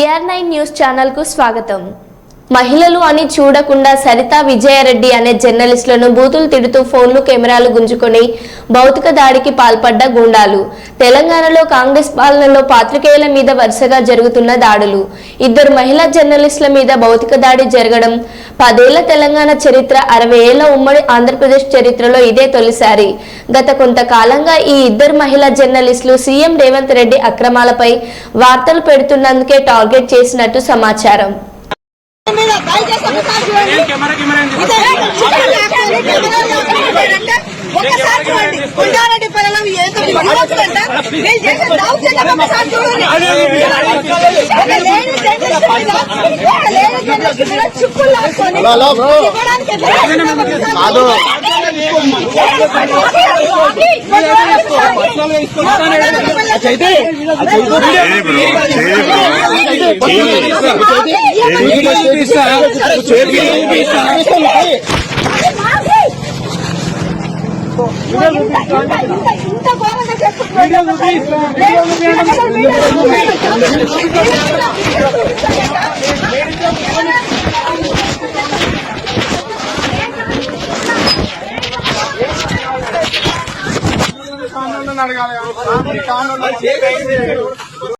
BR nine news ఛానల్కు స్వాగతం. మహిళలు అని చూడకుండా సరితా విజయారెడ్డి అనే జర్నలిస్టులను బూతులు తిడుతూ ఫోన్లు కెమెరాలు గుంజుకొని భౌతిక దాడికి పాల్పడ్డ గుండాలు. తెలంగాణలో కాంగ్రెస్ పాలనలో పాత్రికేయుల మీద వరుసగా జరుగుతున్న దాడులు. ఇద్దరు మహిళా జర్నలిస్టుల మీద భౌతిక దాడి జరగడం పదేళ్ళ తెలంగాణ చరిత్ర అరవై ఏళ్ళ ఉమ్మడి ఆంధ్రప్రదేశ్ చరిత్రలో ఇదే తొలిసారి. గత కొంతకాలంగా ఈ ఇద్దరు మహిళా జర్నలిస్టులు సీఎం రేవంత్ రెడ్డి అక్రమాలపై వార్తలు పెడుతున్నందుకే టార్గెట్ చేసినట్టు సమాచారం మీద దయచేసి ఒకసారి చూడండి. ఏం కెమెరా కెమెరా ఎందుకు? ఇదే చికెన్ లాక్కొని కెమెరా లాక్కొని అంటే ఒకసారి చూడండి కొండారెడ్డి పిల్లలు ఏంటో విమోచనంట నేను చేసే దౌర్జన్యం ఒకసారి చూడండి ఒక లేడీ జర్నలిస్ట్ మీద ఒక లేడీ జర్నలిస్ట్ మీద చిక్కులు లాక్కొని ఇవ్వడానికి కాదు. అడగాలి.